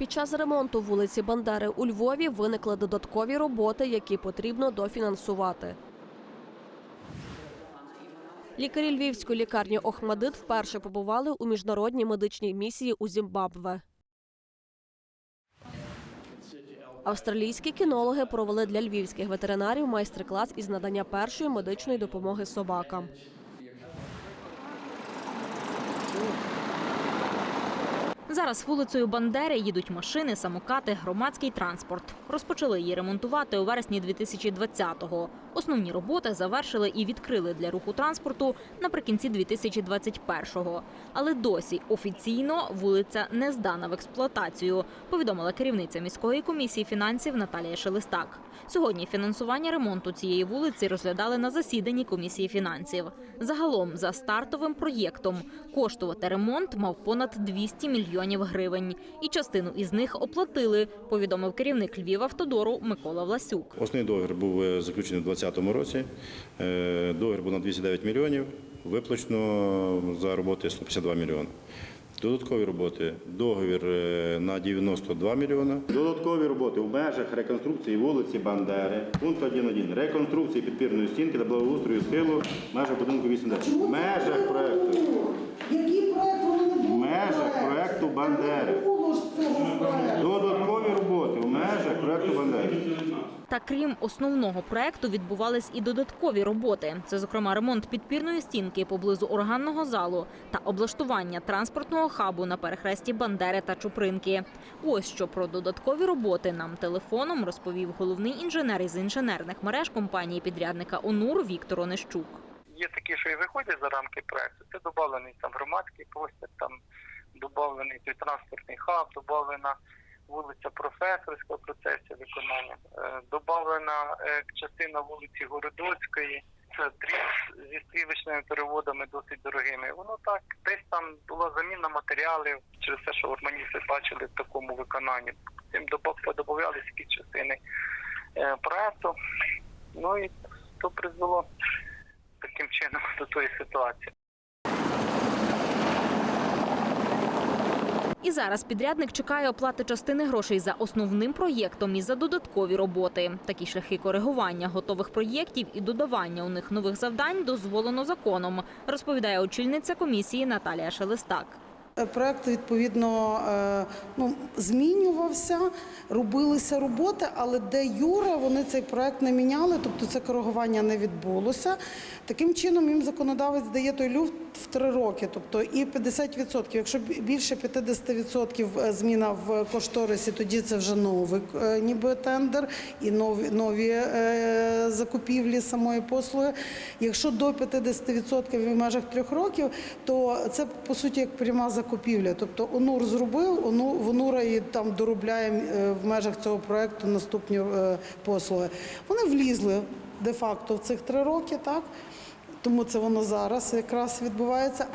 Під час ремонту вулиці Бандери у Львові виникли додаткові роботи, які потрібно дофінансувати. Лікарі львівської лікарні Охмадит вперше побували у міжнародній медичній місії у Зімбабве. Австралійські кінологи провели для львівських ветеринарів майстер-клас із надання першої медичної допомоги собакам. Зараз вулицею Бандери їдуть машини, самокати, громадський транспорт. Розпочали її ремонтувати у вересні 2020-го. Основні роботи завершили і відкрили для руху транспорту наприкінці 2021-го. Але досі офіційно вулиця не здана в експлуатацію, повідомила керівниця міської комісії фінансів Наталія Шелестак. Сьогодні фінансування ремонту цієї вулиці розглядали на засіданні комісії фінансів. Загалом за стартовим проєктом коштувати ремонт мав понад 200 мільйонів гривень, і частину із них оплатили. Повідомив керівник Львівавтодору Микола Власюк. Основний договір був е, заключений у 2020 році. Е, Договір був на 209 мільйонів. Виплачено за роботи 152 мільйони. Додаткові роботи договір е, на 92 мільйони. Додаткові роботи в межах реконструкції вулиці Бандери. Пункт 1.1. Реконструкції підпірної стінки та благоустрою схилу в межах будинку 8 В межах проекту. Який проект вони не В були? Межах проекту Бандери. Додаткові роботи в межах проекту Бандери. Та крім основного проекту відбувались і додаткові роботи. Це, зокрема, ремонт підпірної стінки поблизу органного залу та облаштування транспортного хабу на перехресті Бандери та Чупринки. Ось що про додаткові роботи нам телефоном розповів головний інженер із інженерних мереж компанії підрядника ОНУР Віктор Онищук. є такі, що і виходять за рамки проекту. Це додавлений там громадський простір, там додавлений той транспортний хаб, додавлена вулиця Професорська в процесі виконання, е, додавлена е, частина вулиці Городоцької. Це дріт зі стрілочними переводами досить дорогими. Воно так десь там була заміна матеріалів через те, що урбаністи бачили в такому виконанні. Цим додавалися якісь частини е, проекту. Ну і то призвело таким чином до тої ситуації. І зараз підрядник чекає оплати частини грошей за основним проєктом і за додаткові роботи. Такі шляхи коригування готових проєктів і додавання у них нових завдань дозволено законом, розповідає очільниця комісії Наталія Шелестак. Е, Проект відповідно е, ну, змінювався, робилися роботи, але де юре вони цей проект не міняли, тобто це коригування не відбулося. Таким чином їм законодавець дає той люфт в три роки, тобто і 50%. Якщо більше 50% зміна в кошторисі, тоді це вже новий е, ніби тендер і нові, нові е, закупівлі самої послуги. Якщо до 50% в межах трьох років, то це по суті як пряма закупівля. Тобто ОНУР зробив, в ОНУРа і там доробляє е, в межах цього проекту наступні е, послуги. Вони влізли де-факто в цих три роки, так? Тому це воно зараз якраз відбувається.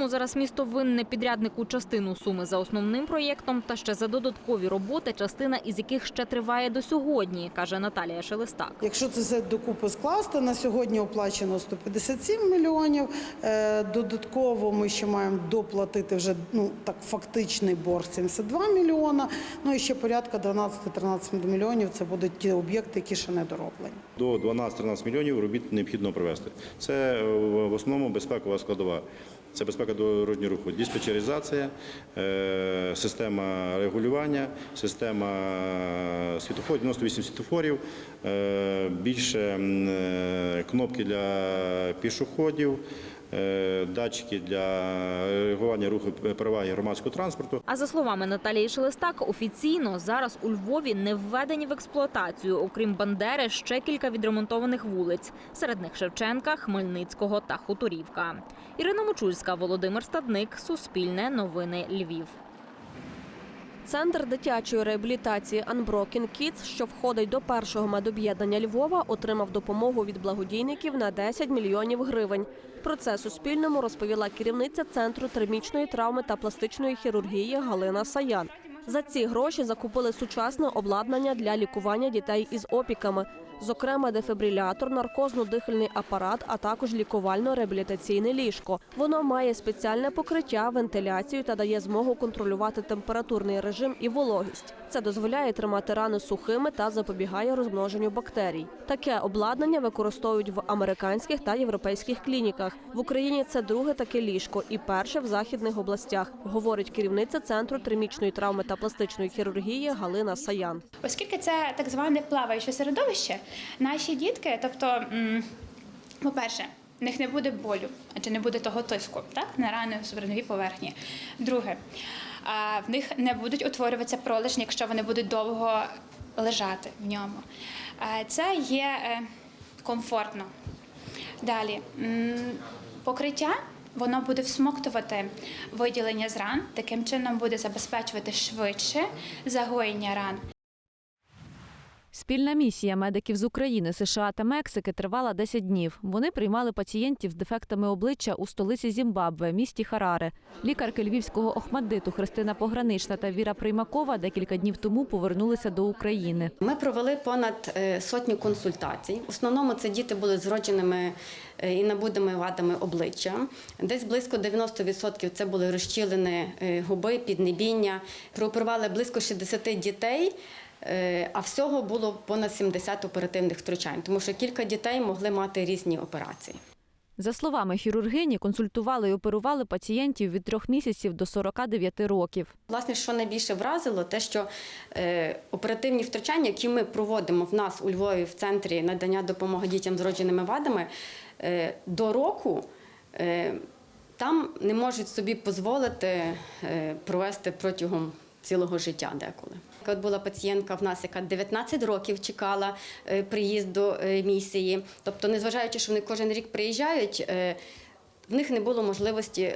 Тому зараз місто винне підряднику частину суми за основним проєктом та ще за додаткові роботи, частина із яких ще триває до сьогодні, каже Наталія Шелестак. Якщо це все докупи скласти, на сьогодні оплачено 157 мільйонів. Е, Додатково ми ще маємо доплатити вже ну так фактичний борг 72 мільйона. Ну і ще порядка 12-13 мільйонів. Це будуть ті об'єкти, які ще не дороблені. До 12-13 мільйонів робіт необхідно провести. Це е, в основному безпекова складова. Це безпека дорожнього руху, диспетчеризація, е, система регулювання, система світофорів, 98 світофорів, е, більше е, кнопки для пішоходів, е, датчики для регулювання руху переваги громадського транспорту. А за словами Наталії Шелестак, офіційно зараз у Львові не введені в експлуатацію, окрім Бандери, ще кілька відремонтованих вулиць. Серед них Шевченка, Хмельницького та Хуторівка. Ірина Мочульська, Володимир Стадник, Суспільне новини Львів. Центр дитячої реабілітації Unbroken Kids, що входить до першого медоб'єднання Львова, отримав допомогу від благодійників на 10 мільйонів гривень. Про це Суспільному розповіла керівниця центру термічної травми та пластичної хірургії Галина Саян. За ці гроші закупили сучасне обладнання для лікування дітей із опіками, зокрема дефібрилятор, наркозно-дихальний апарат, а також лікувально-реабілітаційне ліжко. Воно має спеціальне покриття, вентиляцію та дає змогу контролювати температурний режим і вологість. Це дозволяє тримати рани сухими та запобігає розмноженню бактерій. Таке обладнання використовують в американських та європейських клініках. В Україні це друге таке ліжко і перше в західних областях, говорить керівниця центру термічної травми та пластичної хірургії Галина Саян. Оскільки це так зване плаваюче середовище, наші дітки, тобто, по-перше, в них не буде болю, адже не буде того тиску так, на рани в суверновій поверхні. Друге, в них не будуть утворюватися пролежні, якщо вони будуть довго лежати в ньому. Це є е, комфортно. Далі, покриття. Воно буде всмоктувати виділення з ран, таким чином буде забезпечувати швидше загоєння ран. Спільна місія медиків з України, США та Мексики тривала 10 днів. Вони приймали пацієнтів з дефектами обличчя у столиці Зімбабве, місті Хараре. Лікарки львівського Охмаддиту Христина Погранична та Віра Приймакова декілька днів тому повернулися до України. Ми провели понад е, сотню консультацій. В основному це діти були з вродженими е, і набудими вадами обличчя. Десь близько 90% це були розчілені е, губи, піднебіння. Прооперували близько 60 дітей. Е, А всього було понад 70 оперативних втручань, тому що кілька дітей могли мати різні операції. За словами хірургині, консультували і оперували пацієнтів від трьох місяців до 49 років. Власне, що найбільше вразило, те, що е, оперативні втручання, які ми проводимо в нас у Львові в центрі надання допомоги дітям з родженими вадами, е, до року там не можуть собі дозволити провести протягом цілого життя деколи. От була пацієнтка в нас, яка 19 років чекала е, приїзду е, місії. Тобто, незважаючи, що вони кожен рік приїжджають, е, в них не було можливості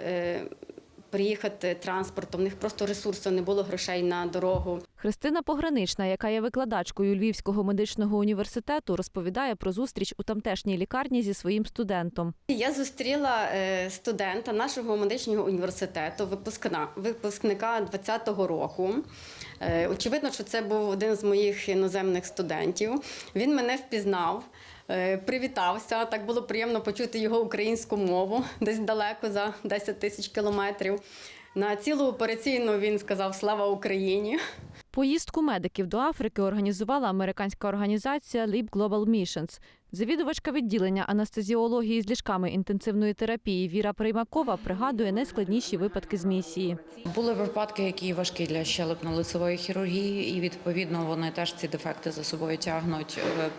приїхати транспортом, в них просто ресурсу не було грошей на дорогу. Христина Погранична, яка є викладачкою Львівського медичного університету, розповідає про зустріч у тамтешній лікарні зі своїм студентом. Я зустріла студента нашого медичного університету, випускна, випускника 20-го року. Е, Очевидно, що це був один з моїх іноземних студентів. Він мене впізнав. е, Привітався, так було приємно почути його українську мову десь далеко за 10 тисяч кілометрів. На цілу операційну він сказав Слава Україні. Поїздку медиків до Африки організувала американська організація Leap Global Missions. Завідувачка відділення анестезіології з ліжками інтенсивної терапії Віра Приймакова пригадує найскладніші випадки з місії. Були випадки, які важкі для щелепно-лицевої хірургії, і відповідно вони теж ці дефекти за собою тягнуть. е,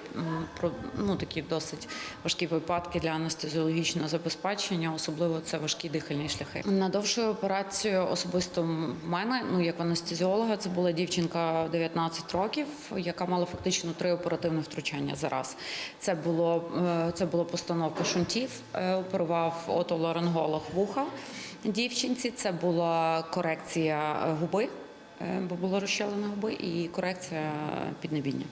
Ну такі досить важкі випадки для анестезіологічного забезпечення, особливо це важкі дихальні шляхи. На довшу операцію особисто в мене, ну як анестезіолога, це була дівчинка 19 років, яка мала фактично три оперативні втручання за раз. Це було е, це була постановка шунтів, е, оперував отоларинголог вуха дівчинці. Це була корекція губи, е, бо було розщелена губи, і корекція піднебіння.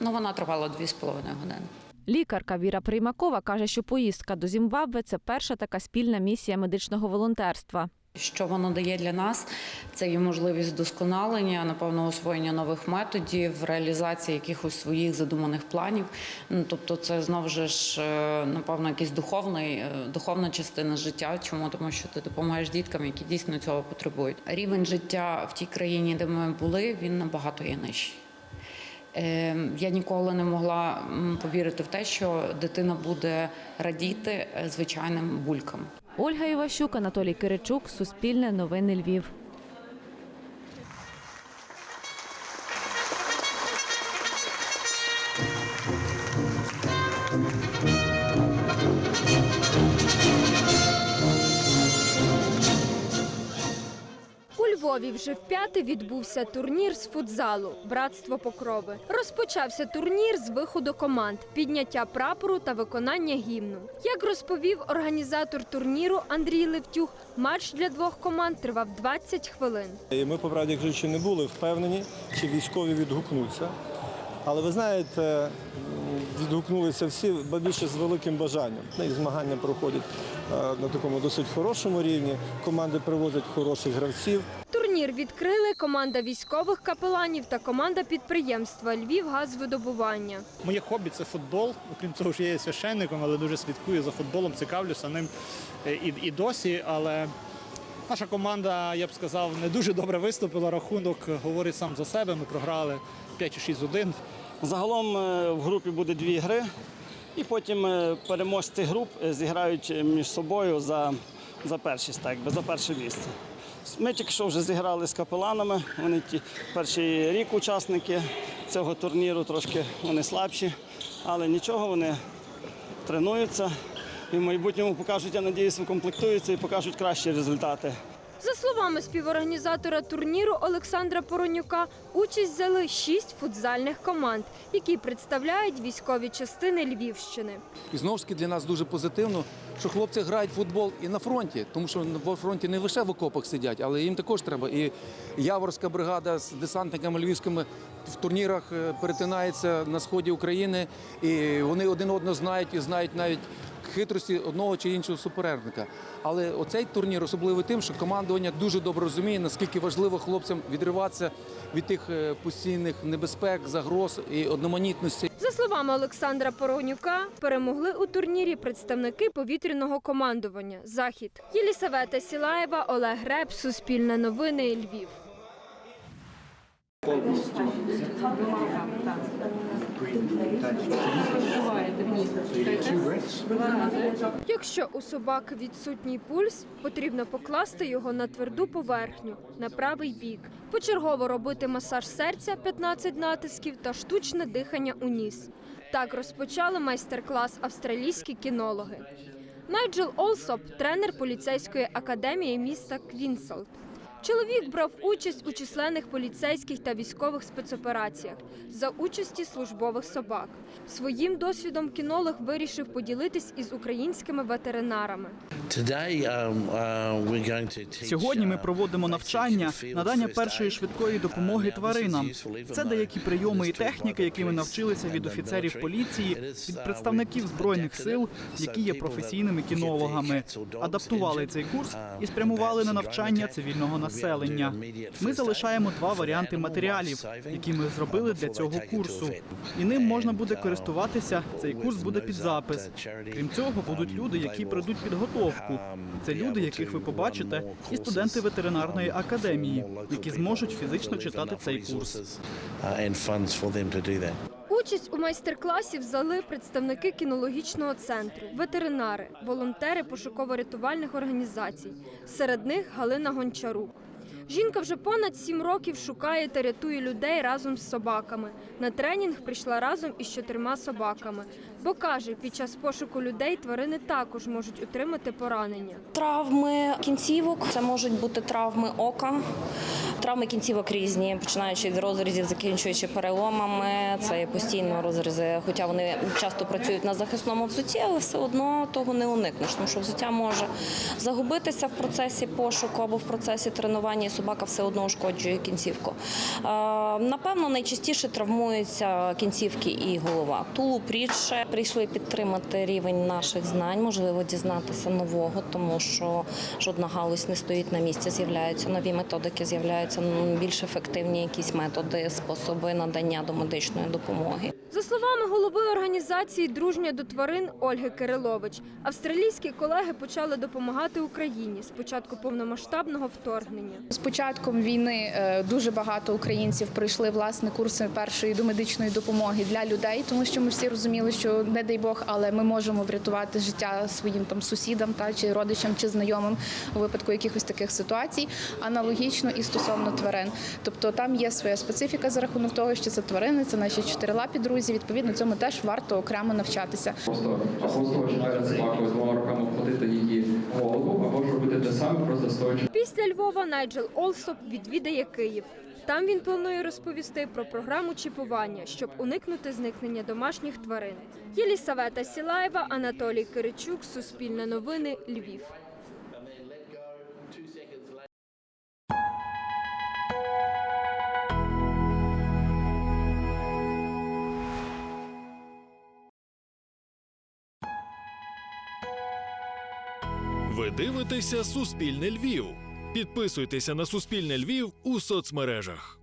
Ну, вона тривала 2,5 години. Лікарка Віра Приймакова каже, що поїздка до Зімбабве це перша така спільна місія медичного волонтерства. Що воно дає для нас? Це є можливість вдосконалення, напевно, освоєння нових методів, реалізації якихось своїх задуманих планів. Ну тобто, це знову ж е, напевно якийсь духовний, е, духовна частина життя. Чому тому, що ти допомагаєш діткам, які дійсно цього потребують. Рівень життя в тій країні, де ми були, він набагато є нижчий. Е, Я ніколи не могла повірити в те, що дитина буде радіти звичайним булькам. Ольга Іващук, Анатолій Киричук, Суспільне новини Львів. Львові вже вп'яте відбувся турнір з футзалу Братство Покрови. Розпочався турнір з виходу команд, підняття прапору та виконання гімну. Як розповів організатор турніру Андрій Левтюх, матч для двох команд тривав 20 хвилин. І Ми, по правді кажучи, не були впевнені, чи військові відгукнуться. Але ви знаєте, відгукнулися всі, більше з великим бажанням. Ну, І змагання проходять е, на такому досить хорошому рівні. Команди привозять хороших гравців. Турнір відкрили команда військових капеланів та команда підприємства Львівгазвидобування. Моє хобі це футбол. Окрім цього, ж я є священником, але дуже слідкую за футболом, цікавлюся ним е, і, і досі. Але наша команда, я б сказав, не дуже добре виступила. Рахунок говорить сам за себе. Ми програли 5 чи 6-1. Загалом е, в групі буде дві гри, і потім е, переможці груп зіграють між собою за, за першість, так би, за перше місце. Ми тільки що вже зіграли з капеланами. Вони ті перший рік учасники цього турніру, трошки вони слабші, але нічого, вони тренуються і в майбутньому покажуть, я надіюсь, комплектуються і покажуть кращі результати. За словами співорганізатора турніру Олександра Поронюка, участь взяли шість футзальних команд, які представляють військові частини Львівщини. І знову ж таки для нас дуже позитивно, що хлопці грають футбол і на фронті, тому що на фронті не лише в окопах сидять, але їм також треба. І Яворська бригада з десантниками львівськими в турнірах е, перетинається на сході України, і вони один одного знають і знають навіть хитрості одного чи іншого суперника. Але оцей турнір особливий тим, що командування дуже добре розуміє, наскільки важливо хлопцям відриватися від тих е, постійних небезпек, загроз і одноманітності. За словами Олександра Поронюка, перемогли у турнірі представники повітряного командування Захід. Єлісавета Сілаєва, Олег Греб, Суспільне новини, Львів. Якщо у собаки відсутній пульс, потрібно покласти його на тверду поверхню на правий бік. Почергово робити масаж серця 15 натисків та штучне дихання у ніс. Так розпочали майстер-клас австралійські кінологи. Найджел Олсоп, тренер поліцейської академії міста Квінсалд. Чоловік брав участь у численних поліцейських та військових спецопераціях за участі службових собак. Своїм досвідом кінолог вирішив поділитись із українськими ветеринарами. Сьогодні ми проводимо навчання надання першої швидкої допомоги тваринам. Це деякі прийоми і техніки, які ми навчилися від офіцерів поліції, від представників збройних сил, які є професійними кінологами. Адаптували цей курс і спрямували на навчання цивільного населення. Ми залишаємо два варіанти матеріалів, які ми зробили для цього курсу. І ним можна буде користуватися. Цей курс буде під запис. Крім цього, будуть люди, які пройдуть підготовку. Це люди, яких ви побачите, і студенти ветеринарної академії, які зможуть фізично читати цей курс. Участь у майстер-класі взяли представники кінологічного центру, ветеринари, волонтери пошуково-рятувальних організацій. Серед них Галина Гончарук. Жінка вже понад сім років шукає та рятує людей разом з собаками. На тренінг прийшла разом із чотирма собаками, бо каже, під час пошуку людей тварини також можуть отримати поранення. Травми кінцівок це можуть бути травми ока, травми кінцівок різні, починаючи від розрізів, закінчуючи переломами. Це постійно розрізи. Хоча вони часто працюють на захисному взутті, але все одно того не уникнеш, тому що взуття може загубитися в процесі пошуку або в процесі тренування, і собака все одно ушкоджує кінцівку. Е, Напевно, найчастіше травмуються кінцівки і голова. Тулуб рідше прийшли підтримати рівень наших знань, можливо, дізнатися нового, тому що жодна галузь не стоїть на місці. З'являються нові методики, з'являються більш ефективні якісь методи, способи надання домедичної допомоги. За словами голови організації Дружня до тварин Ольги Кирилович, австралійські колеги почали допомагати Україні з початку повномасштабного вторгнення. З початком війни е, дуже багато українців пройшли власне курси першої домедичної допомоги для людей, тому що ми всі розуміли, що не дай Бог, але ми можемо врятувати життя своїм там сусідам та чи родичам чи знайомим у випадку якихось таких ситуацій. Аналогічно і стосовно тварин. Тобто там є своя специфіка за рахунок того, що це тварини, це наші чотирилапі друзі. Відповідно, цьому теж варто окремо навчатися. Просто починає собаку з двома руками обхватити її голову, або ж робити те саме, просто стоячи. Після Львова Найджел Олсоп відвідає Київ. Там він планує розповісти про програму чіпування, щоб уникнути зникнення домашніх тварин. Єлісавета Сілаєва, Анатолій Киричук, Суспільне новини, Львів. Дивитеся Суспільне Львів. Підписуйтеся на Суспільне Львів у соцмережах.